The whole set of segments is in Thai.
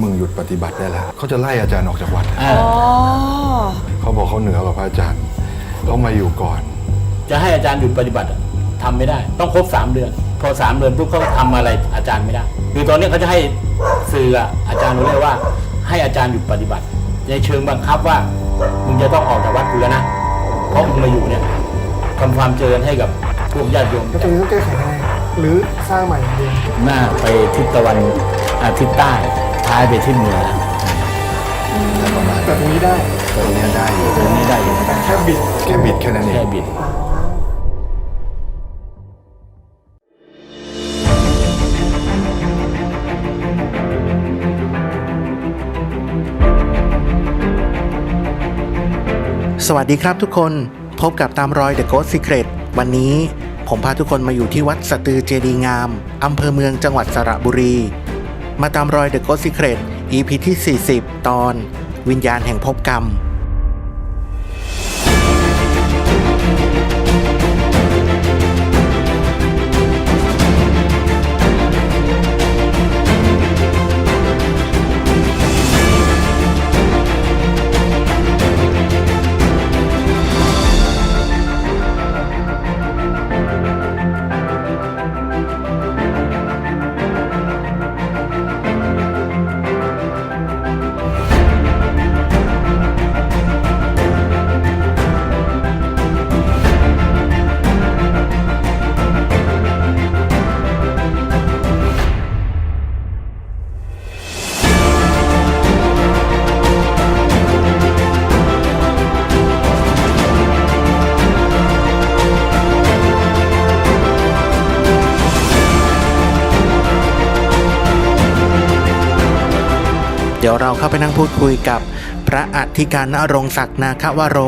ให้มึงหยุดปฏิบัติได้แล้วเขาจะไล่อาจารย์ออกจากวัดอ่าอ๋อเขาบอกเขาเหนือกว่าพระอาจารย์เขามาอยู่ก่อน จะให้อาจารย์หยุดปฏิบัติอะทำไม่ได้ ต้องครบสามเดือน พอสามเดือนปุ๊บเขาทำอะไรอาจารย์ไม่ได้คือตอนนี้เขาจะให้สื่ออะอาจารย์รู้เลยว่า ให้อาจารย์หยุดปฏิบัติ ในเชิงบังคับว่ามึงจะต้องออกจากวัดกูแล้วนะเพราะมึงมาอยู่เนี่ยทำความเจริญให้กับพวกญาติโยม แล้วตรงนี้ต้องแก้ไขยังไงหรือสร้างใหม่อย่างเดียว หน้าไปทิศตะวันอาทิตย์ใต้ ท้ายไปทิศเหนือประมาณแต่ตรงนี้ได้ตรงนี้ได้อยู่ตรงนี้ได้อยู่แต่แค่บิดแค่บิดแค่นั้นเอแค่งบิดสวัสดีครับทุกคนพบกับตามรอย The Ghost Secret วันนี้ผมพาทุกคนมาอยู่ที่วัดสตือเจดีย์งาม อำเภอเมืองจังหวัดสระบุรี มาตามรอย The Ghost Secret EP ที่ 40 ตอน วิญญาณแห่งภพกรรม ดี๋ยวเราเข้าไปนั่งพูดคุยกับพระอธิการนรงศักดิ์นาควโร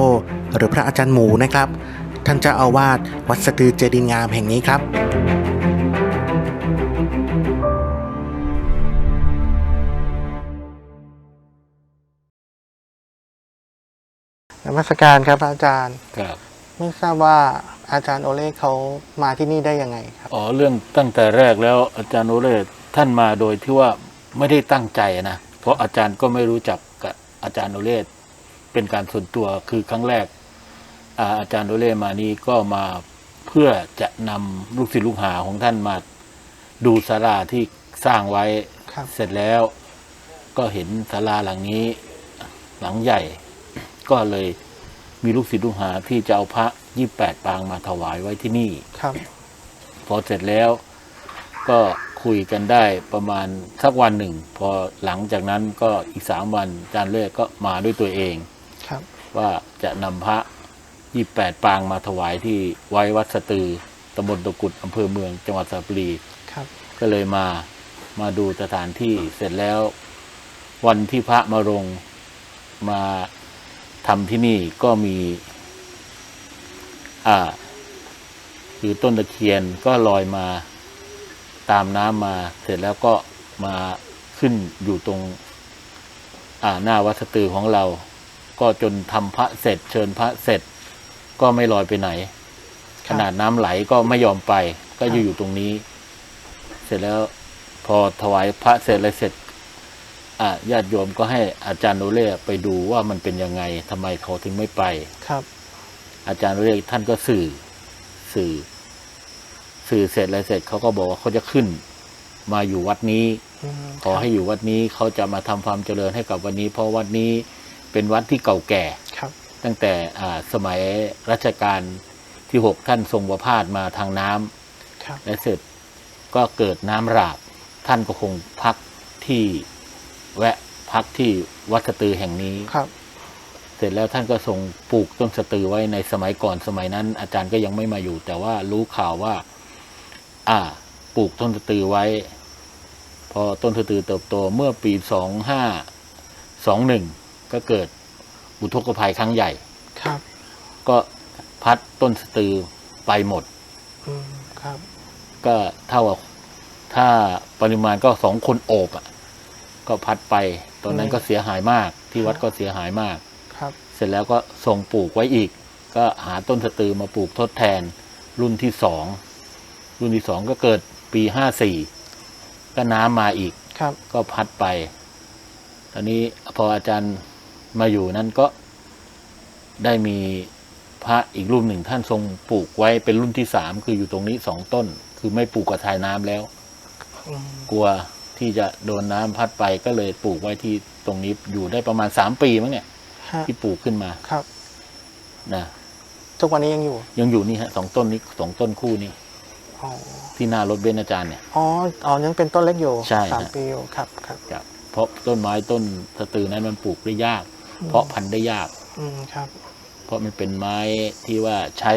หรือพระอาจารย์หมูนะครับ ท่านเจ้าอาวาสวัดสตือเจดีย์งามแห่งนี้ครับ นมัสการครับพระอาจารย์ ครับไม่ทราบว่าอาจารย์โอเล่เขามาที่นี่ได้ยังไงครับ อ๋อเรื่องตั้งแต่แรกแล้วอาจารย์โอเล่ท่านมาโดยที่ว่าไม่ได้ตั้งใจนะ เพราะอาจารย์ก็ไม่รู้จักกับอาจารย์โอเล่เป็นการส่วนตัวคือครั้งแรก อาอาจารย์โอเล่มานี้ก็มาเพื่อจะนำลูกศิษย์ลูกหาของท่านมาดูศาลาที่สร้างไว้ครับเสร็จแล้ว ก็เห็นศาลาหลังนี้หลังใหญ่ ก็เลยมีลูกศิษย์ลูกหาที่จะเอาพระยี่แปดปางมาถวายไว้ที่นี่ครับ พอเสร็จแล้วก็ คุยกันได้ประมาณสักวันหนึ่ง พอหลังจากนั้นก็อีกสามวันอาจารย์เล่ก็มาด้วยตัวเองครับว่าจะนำพระยี่แปดปางมาถวายที่ไว้วัดสตือตำบลตะกุดอำเภอเมืองจังหวัดสระบุรีครับ ก็เลยมามาดูสถานที่เสร็จแล้ว วันที่พระมาลงมาทำที่นี่ก็มี อ่า คือต้นตะเคียนก็ลอยมา ตามน้ำมาเสร็จแล้วก็มาขึ้นอยู่ตรงอ่าหน้าวัดสตือของเรา ก็จนทำพระเสร็จ เชิญพระเสร็จ ก็ไม่ลอยไปไหน ขนาดน้ำไหลก็ไม่ยอมไป ก็อยู่อยู่ตรงนี้ เสร็จแล้วพอถวายพระเสร็จอะไรเสร็จอ่าญาติโยมก็ให้อาจารย์โนเล่ไปดูว่ามันเป็นยังไงทำไมเขาถึงไม่ไปครับ อาจารย์โนเล่ท่านก็สื่อสื่อ สื่อเสร็จอะไรเสร็จเขาก็บอกว่าเขาจะขึ้น มาอยู่วัดนี้อืมขอให้อยู่วัดนี้เขาจะมาทำความเจริญให้กับวันนี้ เพราะวัดนี้เป็นวัดที่เก่าแก่ครับ ตั้งแต่อ่าสมัยรัชกาลที่หกท่านทรงประพาสมาทางน้ำครับและเสร็จก็เกิดน้ำหลากท่านก็คงพักที่แวะพักที่วัดสตือแห่งนี้ครับ เสร็จแล้วท่านก็ทรงปลูกต้นสตือไว้ในสมัยก่อนสมัยนั้น อาจารย์ก็ยังไม่มาอยู่ แต่ว่ารู้ข่าวว่า อ่า ปลูกต้นสตือไว้ พอต้นสตือเติบโตเมื่อปีสองห้าสองหนึ่งก็เกิดอุทกภัยครั้งใหญ่ ครับ ก็พัดต้นสตือไปหมด อืมครับ ก็เท่ากับถ้าปริมาณก็สองคนโอบอะ ก็พัดไป ตอนนั้นก็เสียหายมาก ที่วัดก็เสียหายมาก ครับ เสร็จแล้วก็ส่งปลูกไว้อีก ก็หาต้นสตือมาปลูกทดแทนรุ่นที่สอง รุ่นที่สองก็เกิดปีห้าสี่ก็น้ำมาอีกครับ ก็พัดไป ตอนนี้พออาจารย์มาอยู่นั้นก็ได้มีพระอีกรูปหนึ่งท่านทรงปลูกไว้เป็นรุ่นที่สามคืออยู่ตรงนี้สองต้น คือไม่ปลูกกระทายน้ำแล้วอืมกลัวที่จะโดนน้ำพัดไปก็เลยปลูกไว้ที่ตรงนี้อยู่ได้ประมาณสามปีมั้งเนี่ยฮะที่ปลูกขึ้นมาครับนะทุกวันนี้ยังอยู่ ยังอยู่นี่ฮะสองต้นนี้สองต้นคู่นี้อ๋อ ที่หน้ารถเบนซ์อาจารย์เนี่ย อ๋ออ๋อยังเป็นต้นเล็กอยู่ใช่สามฮะ ปีอยู่ครับครับ ครับเพราะต้นไม้ต้นสะตือนั้นมันปลูกได้ยากเพาะพันธุ์ได้ยาก อืมครับ เพราะมันเป็นไม้ที่ว่าใช้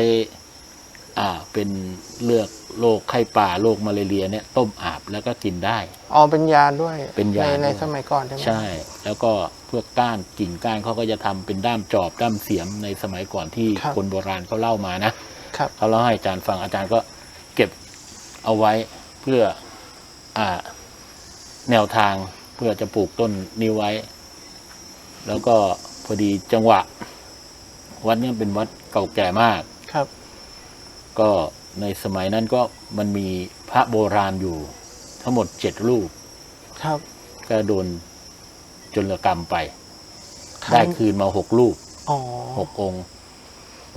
อ่าเป็นเลือกโรคไข้ป่าโรคมาเลเรียเนี่ย ต้มอาบแล้วก็กินได้ อ๋อเป็นยาด้วยเป็นยาในในด้วย สมัยก่อนใช่ไหมใช่ แล้วก็พวกก้านกิ่งก้านเขาก็จะทำเป็นด้ามจอบด้ามเสียมในสมัยก่อนที่คนโบราณเขาเล่ามานะครับ เขาเล่าให้อาจารย์ฟังอาจารย์ก็เก็บ เอาไว้เพื่ออ่าแนวทางเพื่อจะปลูกต้นนี้ไว้ แล้วก็พอดีจังหวะ วัดเนี้เป็นวัดเก่าแก่มากครับ ก็ในสมัยนั้นก็มันมีพระโบราณอยู่ทั้งหมดเจ็ดรูป ครับ ก็โดนจนกรรมไปครับได้คืนมาหกรูปอ๋อหกองค์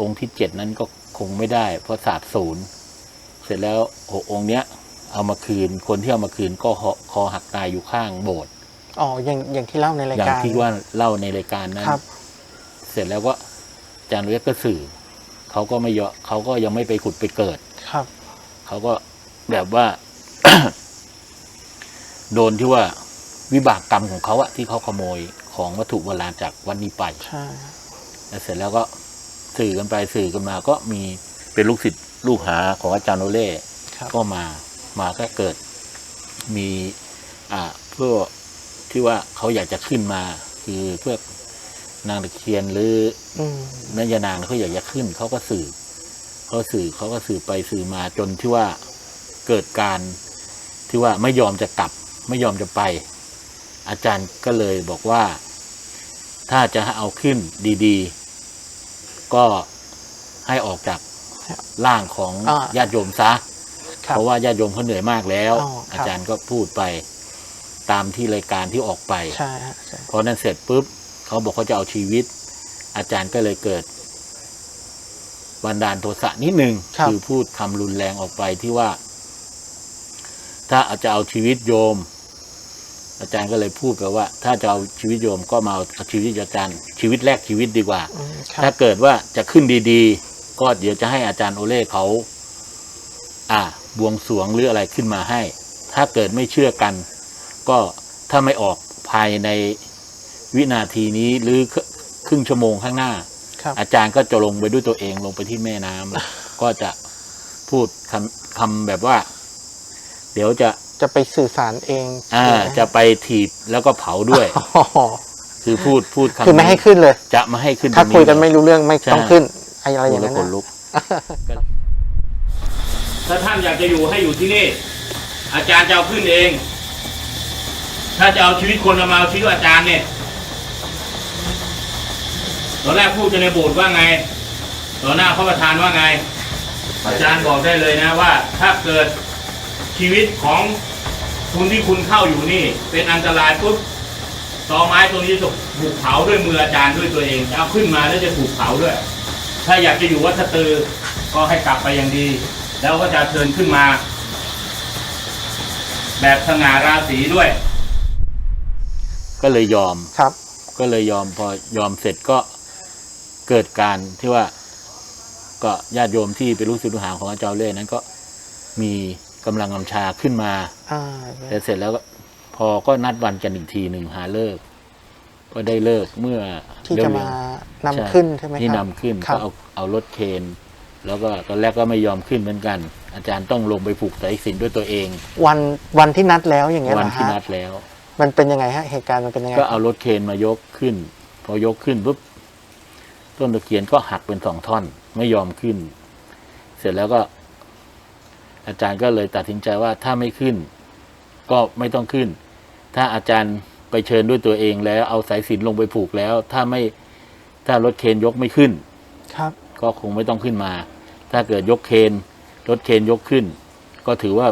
องค์ที่เจ็ดนั้นก็คงไม่ได้ เพราะศาสตร์ศูนย์ เสร็จแล้วหกองค์เนี้ยเอามาคืนคนที่เอามาคืนก็คอคอหักตายอยู่ข้างโบสถ์อ๋ออย่างอย่างที่เล่าในรายอย่างการที่ว่าเล่าในรายการนั้นครับ เสร็จแล้วก็อาจารย์เวทก็สื่อเขาก็ไม่ยอมเขาก็ยังไม่ไปขุดไปเกิดครับเขาก็แบบว่า โดนที่ว่าวิบากกรรมของเขาอะที่เขาขโมยของวัตถุโบราณจากวัดนี้ไปใช่แล้วเสร็จแล้วก็สื่อกันไปสื่อกันมาก็มีเป็นลูกศิษย์ ลูกหาของอาจารย์โอเล่ครับก็มามาก็เกิดมีอ่าเพื่อที่ว่าเขาอยากจะขึ้นมา คือเพื่อนางตะเคียนหรืออืมนัยนางเขาอยากจะขึ้นเขาก็สื่อเขาสื่อเขาก็สื่อไปสื่อมาจนที่ว่าเกิดการที่ว่าไม่ยอมจะกลับ ไม่ยอมจะไป อาจารย์ก็เลยบอกว่า ถ้าจะเอาขึ้นดี ๆ ก็ให้ออกจาก ร่างของอ่าญาติโยมซะ ครับเพราะว่าญาติโยมเขาเหนื่อยมากแล้ว อ๋อครับ อาจารย์ก็พูดไปตามที่รายการที่ออกไป ใช่ฮะใช่ พอนั้นเสร็จปุ๊บเขาบอกเขาจะเอาชีวิต อาจารย์ก็เลยเกิดบันดาลโทสะนิดนึงอพูดคำรุนแรงออกไปที่ว่า ถ้าอาจจะเอาชีวิตโยม อาจารย์ก็เลยพูดไปว่า ถ้าจะเอาชีวิตโยมก็มาเอาเอาชีวิตอาจารย์ชีวิตแรกชีวิตดีกว่า อืมครัถ้าบเกิดว่าจะขึ้นดีๆ ก็เดี๋ยวจะให้อาจารย์โอเล่เขาอ่าบวงสรวงหรืออะไรขึ้นมาให้ ถ้าเกิดไม่เชื่อกัน ก็ถ้าไม่ออกภายในวินาทีนี้หรือครึ่งชั่วโมงข้างหน้าครับอาจารย์ก็จะลงไปด้วยตัวเองลงไปที่แม่น้ำก็จะพูดคำคำแบบว่า เดี๋ยวจะจะไปสื่อสารเอง อ่าใช่ไหมจะไปถีบแล้วก็เผาด้วยอ๋อคือพูดพูดคำคือไม่ให้ขึ้นเลย จะไม่ให้ขึ้น ถ้าตรงคุยกันเลไม่รู้เรื่องไม่ใช่ต้องขึ้น อะไรอย่างพูดนั้แล้วนขนนะลุกถ้าท่านอยากจะอยู่ให้อยู่ที่นี่ อาจารย์จะเอาขึ้นเอง ถ้าจะเอาชีวิตคนมาเอาชีวิตอาจารย์เนี่ยตอนแรกพูดกันในโบสถ์ว่าไงตอนหน้าพระประธานว่าไง อาจารย์บอกได้เลยนะว่า ถ้าเกิดชีวิตของคุณที่คุณเข้าอยู่นี่ เป็นอันตรายปุ๊บตอไม้ตรงนี้จะถูกเผาด้วยมืออาจารย์ด้วยตัวเองจะเอาขึ้นมาแล้วจะถูกเผาด้วย ถ้าอยากจะอยู่วัดสตือก็ให้กลับไปอย่างดี แล้วก็จะเชิญขึ้นมา แบบสง่าราศีด้วย ก็เลยยอมครับ ก็เลยยอมพอยอมเสร็จก็เกิดการที่ว่า ก็ญาติโยมที่เป็นลูกศิษย์ลูกหาของอาจารย์เล่นั้นก็มีกำลังกำชาขึ้นมาอ่าแต่เสร็จแล้วก็พอก็นัดวันกันอีกทีหนึ่งหาเลิก ก็ได้เลิกเมื่อที่จะเร็วๆมานำขึ้นใช่ไหมครับที่นำขึ้นครัก็บเอาเอารถเคนแล้วก็ตอนแรกก็ไม่ยอมขึ้นเหมือนกัน อาจารย์ต้องลงไปผูกสายสิญจนด้วยตัวเอง วันวันที่นัดแล้วอย่างเงี้ยวัเหรอที่ฮะนัดแล้ว มันเป็นยังไงฮะเหตุการณ์มันเป็นยังไงก็เอารถเคนมายกขึ้น พอยกขึ้นปุ๊บต้นตะเคียนก็หักเป็นสองท่อน ไม่ยอมขึ้น เสร็จแล้วก็ อาจารย์ก็เลยตัดสินใจว่าถ้าไม่ขึ้น ก็ไม่ต้องขึ้น ถ้าอาจารย์ ไปเชิญด้วยตัวเองแล้วเอาสายสิญจนลงไปผูกแล้ว ถ้าไม่ถ้ารถเคนยกไม่ขึ้น ครับ ก็คงไม่ต้องขึ้นมา ถ้าเกิดยกเคนรถเคนยกขึ้น ก็ถือว่า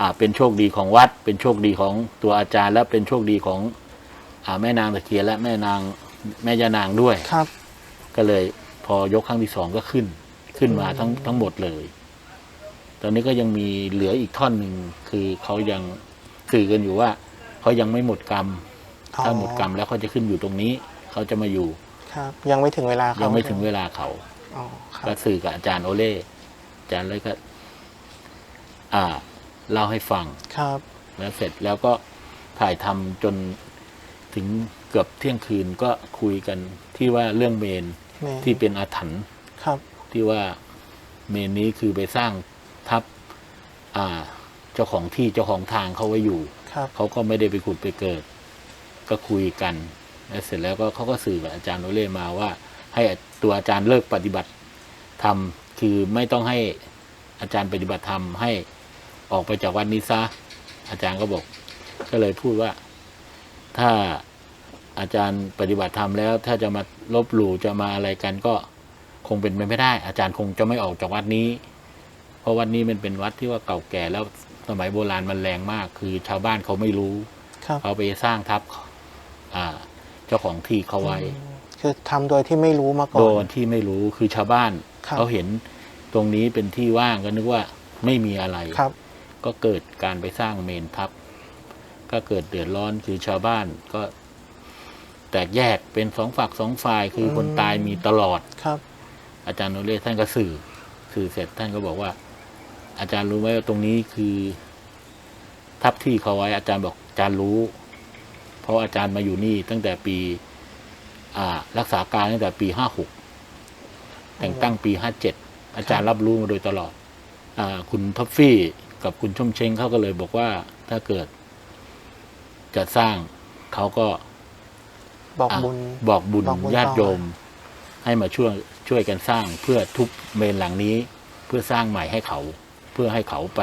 อ่าเป็นโชคดีของวัด เป็นโชคดีของตัวอาจารย์ และเป็นโชคดีของ อ่าแม่นางตะเคียนและแม่นางแม่ยานางด้วย ครับ ก็เลย พอยกครั้งที่สองก็ขึ้น ขึ้นมาทั้งอืมทั้งหมดเลย ตอนนี้ก็ยังมีเหลืออีกท่อนหนึ่งคือเขายังสื่อกันอยู่ว่า เขายังไม่หมดกรรม ถ้าหมดกรรมแล้วเขาจะขึ้นอยู่ตรงนี้ เขาจะมาอยู่ ครับ ยังไม่ถึงเวลายัยังไม่ถึงเวลาเขาอ๋อครัก็บสื่อกับอาจารย์โอเล่อาจารย์เลยก็ อ่าเล่าให้ฟังครับ แล้วเสร็จแล้วก็ถ่ายทำจนถึงเกือบเที่ยงคืนก็คุยกันที่ว่าเรื่องเมนแม่ที่เป็นอาถรรพ์ครับ ที่ว่าเมนนี้คือไปสร้างทับ อ่า เจ้าของที่เจ้าของทางเขาไว้อยู่ครับ เขาก็ไม่ได้ไปขุดไปเกิด ก็คุยกันแล้วเสร็จแล้วก็เขาก็สื่อกับอาจารย์โอเล่มาว่า ให้ตัวอาจารย์เลิกปฏิบัติธรรมคือไม่ต้องให้อาจารย์ปฏิบัติธรรมให้ออกไปจากวัดนี้ซะอาจารย์ก็บอก ก็เลยพูดว่า ถ้าอาจารย์ปฏิบัติธรรมแล้ว ถ้าจะมาลบหลู่จะมาอะไรกันก็คงเป็นไปไม่ได้ อาจารย์คงจะไม่ออกจากวัดนี้ เพราะวัดนี้มันเป็นวัดที่ว่าเก่าแก่แล้วสมัยโบราณมันแรงมาก คือชาวบ้านเขาไม่รู้ครับเขาไปสร้างทับอ่า เจ้าของที่เขาไว้อืมคือทำโดยที่ไม่รู้มาก่อโดนนที่ไม่รู้คือชาวบ้านครับเขาเห็นตรงนี้เป็นที่ว่างก็นึกว่าไม่มีอะไรครับ ก็เกิดการไปสร้างเมนทับ ก็เกิดเดือดร้อนคือชาวบ้านก็ แตกแยกเป็นสองฝักสองฝ่ายคือคนตายมีตลอดครับ อาจารย์โนเล่ท่านก็สื่อสื่อเสร็จท่านก็บอกว่า อาจารย์รู้ไหมว่าตรงนี้คือ ทับที่เขาไว้ อาจารย์บอกอาจารย์รู้ เพราะอาจารย์มาอยู่นี่ตั้งแต่ปีอ่ารักษาการตั้งแต่ปีห้าหกแต่งตั้งปีห้าเจ็ดอาจารย์รับรู้มาโดยตลอดอ่าคุณท็อฟฟี่กับคุณชมเชงเขาก็เลยบอกว่าถ้าเกิด จะสร้างเขาก็บอกอะบุญบอกบุญบอกบุญญาติต่อโยม ให้มาช่วยช่วยกันสร้างเพื่อทุบเมนหลังนี้ เพื่อสร้างใหม่ให้เขา เพื่อให้เขาไป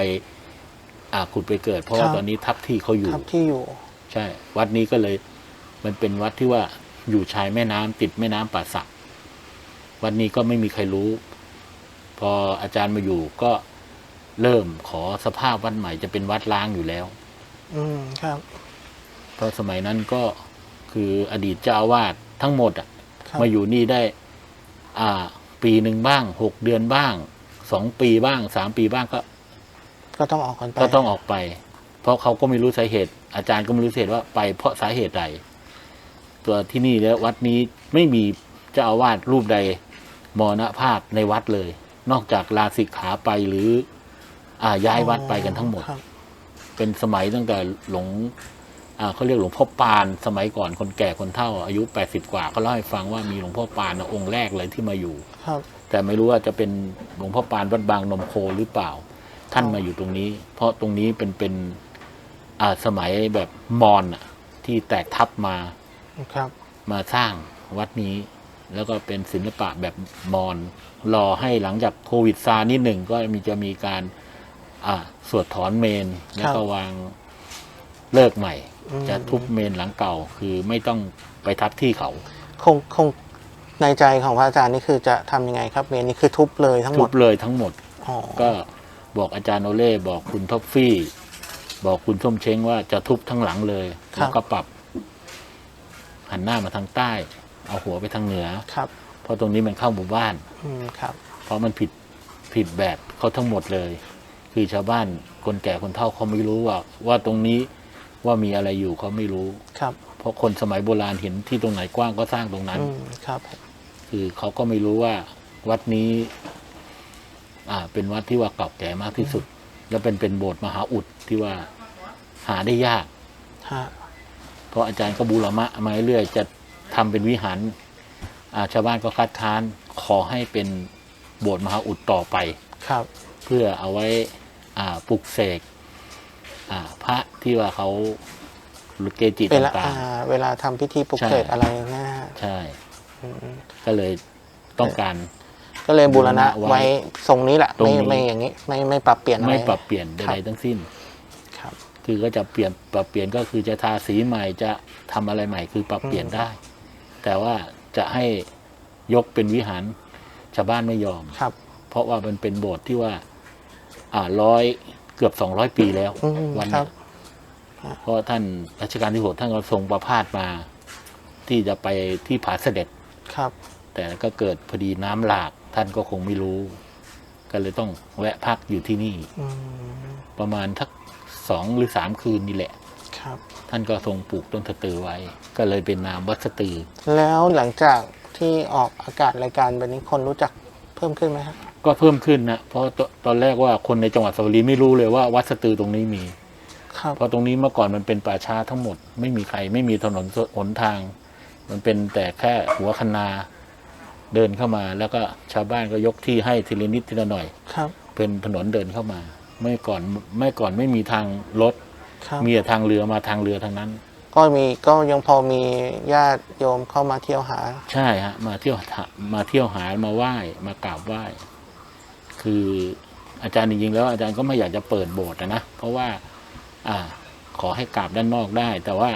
อ่าขุดไปเกิด เพราะว่าตอนนี้ทับที่เขาอยู่ครับที่อยู่ ใช่ วัดนี้ก็เลย มันเป็นวัดที่ว่าอยู่ชายแม่น้ำติดแม่น้ำป่าสัก วัดนี้ก็ไม่มีใครรู้ พออาจารย์มาอยู่ก็เริ่มขอสภาพวัดใหม่จะเป็นวัดล้างอยู่แล้ว อืมครับเพราะสมัยนั้นก็คืออดีตเจ้าอาวาสทั้งหมดอะครับมาอยู่นี่ได้ อ่า ปีหนึ่งบ้างหกเดือนบ้าง สองปีบ้างสามปีบ้างก็ ก็ต้องออกกันไปก็ต้องออกไป เพราะเขาก็ไม่รู้สาเหตุ อาจารย์ก็ไม่รู้สาเหตุว่าไปเพราะสาเหตุใด ตัวที่นี่แล้ววัดนี้ไม่มีเจ้าอาวาสรูปใดมรณภาพในวัดเลย นอกจากลาสิกขาไปหรือ อ่าย้ายวัดไปกันทั้งหมด ครับเป็นสมัยตั้งแต่หลวงอ่าเขาเรียกหลวงพ่อปาน สมัยก่อนคนแก่คนเฒ่า อายุแปดสิบกว่าเขาเล่าให้ฟังว่ามีหลวงพ่อปานน่ะองค์แรกเลยที่มาอยู่ ครับ แต่ไม่รู้ว่าจะเป็นหลวงพ่อปานวัดบางนมโคหรือเปล่า ท่านมาอยู่ตรงนี้ เพราะตรงนี้เป็นเป็นอ่าสมัยแบบมอญอะที่แตกทับมาครับ มาสร้างวัดนี้ แล้วก็เป็นศิลปะแบบมอญรอให้หลังจากโควิดซานิดหนึ่งก็มีจะมีการอ่าสวดถอนเมน แล้วก็วางเลิกใหม่ อืม จะทุบเมนหลังเก่า คือไม่ต้องไปทับที่เขา คงคง ในใจของพระอาจารย์นี่คือจะทำยังไงครับเมนนี่คือทุบเลยทั้งหมทุดบเลยทั้งหมด อ๋อก็บอกอาจารย์โอเล่บอกคุณท็อฟฟี่ บอกคุณส้มเช้งว่าจะทุบทั้งหลังเลยแล้วก็ปรับ หันหน้ามาทางใต้ เอาหัวไปทางเหนือ ครับเพราะตรงนี้มันเข้าหมู่บ้าน อืมครับเพราะมันผิดผิดแบบเขาทั้งหมดเลย คือชาวบ้านคนแก่คนเฒ่าเขาไม่รู้ว่า ว่าตรงนี้ว่ามีอะไรอยู่เขาไม่รู้ ครับเพราะคนสมัยโบราณเห็นที่ตรงไหนกว้างก็สร้างตรงนั้น อืมครับ คือเขาก็ไม่รู้ว่าวัดนี้ อ่า เป็นวัดที่ว่าเก่าแก่มากที่สุด แล้วเป็นเป็นโบสถ์มหาอุดที่ว่าหาได้ยาก ฮะ เพราะอาจารย์ก็บูรมะมาเรื่อยๆจะทำเป็นวิหารอ่าชาวบ้านก็คัดค้านขอให้เป็นโบสถ์มหาอุดต่อไป ครับ เพื่อเอาไว้อ่าปลุกเสกอ่าพระที่ว่าเขาหรือเกจิเวลาต่าอ่างเวลาทำพิธีปลุกใช่ เสกอะไรนะฮะ ๆ ใช่อืม ก็เลยต้องการ ก็เลยบูรณะบูรณะไว้ไว้ทรงนี้แหละตรงไม่นี้ไม่อย่างนี้ ไม่ไม่ปรับเปลี่ยนอะไรไม่ปรับเปลี่ยนครัใดบๆทั้งสิ้น ครับ คือก็จะเปลี่ยนปรับเปลี่ยนก็คือจะทาสีใหม่จะทำอะไรใหม่ คือปรับเปลี่ยนได้ แต่ว่าจะให้ยกเป็นวิหารชาวบ้านไม่ยอมครับ เพราะว่ามันเป็นโบสถ์ที่ว่า อ่าร้อยเกือบสองร้อยปีแล้วอืมวันครัเนี้บยเพราะท่านรัชกาลที่หกท่านก็ทรงประพาสมา ที่จะไปที่ผาเสด็จ ครับ แต่ก็เกิดพอดีน้ำหลากท่านก็คงไม่รู้ ก็เลยต้องแวะพักอยู่ที่นี่ อืมประมาณทักสองหรือสามคืนนี่แหละ ครับ ท่านก็ทรงปลูกต้นสะตือไว้ ก็เลยเป็นนามวัดสะตือ แล้วหลังจากที่ออกอากาศรายการแบบนี้คนรู้จักเพิ่มขึ้นไหมครับก็เพิ่มขึ้นนะเพราะตตอนแรกว่าคนในจังหวัดสระบุรีไม่รู้เลยว่าวัดสะตือตรงนี้มี ครับ เพราะตรงนี้เมื่อก่อนมันเป็นป่าช้าทั้งหมด ไม่มีใครไม่มีถนนหนทาง มันเป็นแต่แค่หัวคะนาเดินเข้ามา แล้วก็ชาวบ้านก็ยกที่ให้ทีละนิดทีละหน่อย ครับ เป็นถนนเดินเข้ามาเมื่อก่อนเมื่อก่อนไม่มีทางรถ ครับ มีแต่ทางเรือมาทางเรือทางนั้น ก็มีก็ยังพอมีญาติโยมเข้ามาเที่ยวหา ใช่ฮะมาเที่ยวหามาเที่ยวหามาไหว้มากราบไหว้ คืออาจารย์จริงๆแล้วอาจารย์ก็ไม่อยากจะเปิดโบสถ์นะนะเพราะว่า อ่า ขอให้กราบด้านนอกได้ แต่ว่า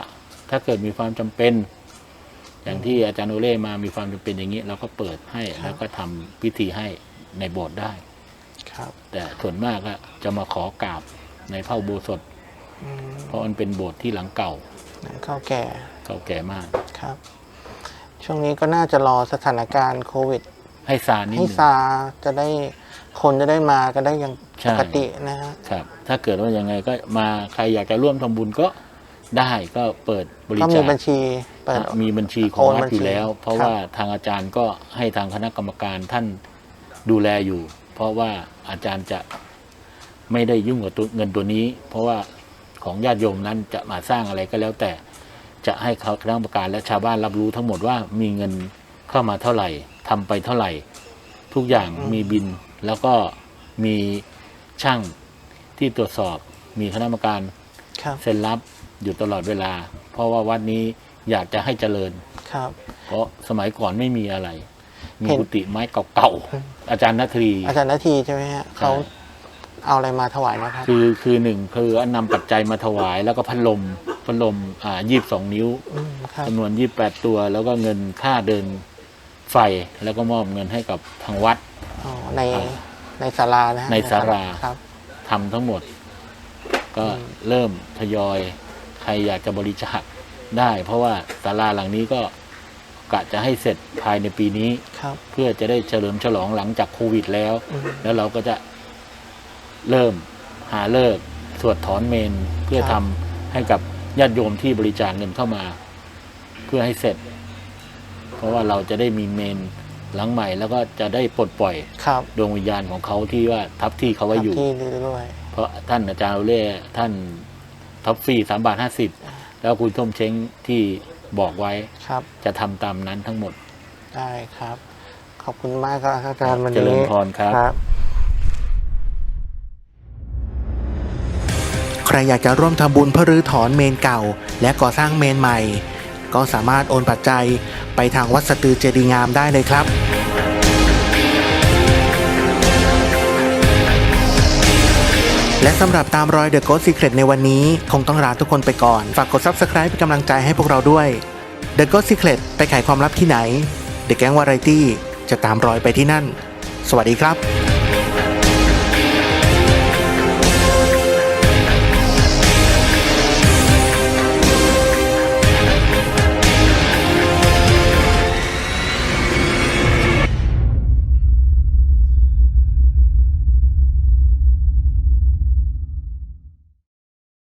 ถ้าเกิดมีความจำเป็น อย่างที่อาจารย์โอเล่มามีความจำเป็นอย่างนี้เราก็เปิดให้ครับแล้วก็ทำพิธีให้ในโบสถ์ได้ ครับ แต่ส่วนมากก็จะมาขอกราบในพระอุโบสถอืมเพราะมันเป็นโบสถ์ที่หลังเก่าหนังข้าวแก่เก่าแก่มากครับ ช่วงนี้ก็น่าจะรอสถานการณ์โควิด ให้ซานิดให้หนึ่งซาจะได้คนจะได้มากันได้อย่างใช่ปกตินะฮะครับ ถ้าเกิดว่ายังไงก็มาใครอยากจะร่วมทำบุญก็ ได้ก็เปิดบริก็จามีคบัญชีเปิด มีบัญชีของโอนวัดบัญชีอยู่แล้ว เพราะครับ ว่าทางอาจารย์ก็ให้ทางคณะกรรมการท่านดูแลอยู่ เพราะว่าอาจารย์จะไม่ได้ยุ่งกับตัวเงินตัวนี้ เพราะว่าของญาติโยมนั้นจะมาสร้างอะไรก็แล้วแต่จะให้เขาคณะกรรมการและชาวบ้านรับรู้ทั้งหมดว่ามีเงินเข้ามาเท่าไหร่ทำไปเท่าไหร่ ทุกอย่างมีบินแล้วก็มีช่างที่ตรวจสอบมีคณะกรรมการครับ เซ็นรับ อยู่ตลอดเวลา เพราะว่าวัดนี้อยากจะให้เจริญ ครับ เพราะสมัยก่อนไม่มีอะไร มีเห็น กุฏิไม้เก่าๆอาจารย์นัทรี อาจารย์นาทีใช่ไหมฮะเขาเอาอะไรมาถวายนะครับ คือคือหนึ่งคืออันนำปัจจัยมาถวาย แล้วก็พัดลมพัดลมอ่ายี่บสองนิ้วอืมครับจำนวนยี่แปดตัว แล้วก็เงินค่าเดินไฟแล้วก็มอบเงินให้กับทางวัด อ๋อในอ่าในศาลานะฮะในศาลา ครับ ทำทั้งหมด ก็อืมเริ่มทยอย ใครอยากจะบริจาคได้ เพราะว่าศาลาหลังนี้ก็กะจะให้เสร็จภายในปีนี้ ครับเพื่อจะได้เฉลิมฉลองหลังจากโควิดแล้ว อืม แล้วเราก็จะเริ่มหาเลิกสวดถอนเมนเพื่อคทำรับให้กับญาติโยมที่บริจาคเงินเข้ามา เพื่อให้เสร็จ เพราะว่าเราจะได้มีเมนหลังใหม่ แล้วก็จะได้ปลดปล่อยครับดวงวิญญาณของเขาที่ว่าทับที่เขาไว้อยู่ที่ด้วย เพราะท่านอาจารย์โอเล่ท่าน ท็อปฟรีสามบาทห้าสิบแล้วคุณส้มเช้งที่บอกไว้ครับ จะทำตามนั้นทั้งหมด ได้ครับ ขอบคุณมากครับอาจารย์วันเจรินี้ญพรครับ ครับ ใครอยากจะร่วมทำบุญเพื่อรื้อถอนเมนเก่า และก่อสร้างเมนใหม่ ก็สามารถโอนปัจจัยไปทางวัดสตือเจดีย์งามได้เลยครับ และสำหรับตามรอย The Ghost Secret ในวันนี้ คงต้องลาทุกคนไปก่อน ฝากกด Subscribe เป็นกำลังใจให้พวกเราด้วย The Ghost Secret ไปไขความลับที่ไหน The Gang Variety จะตามรอยไปที่นั่น สวัสดีครับ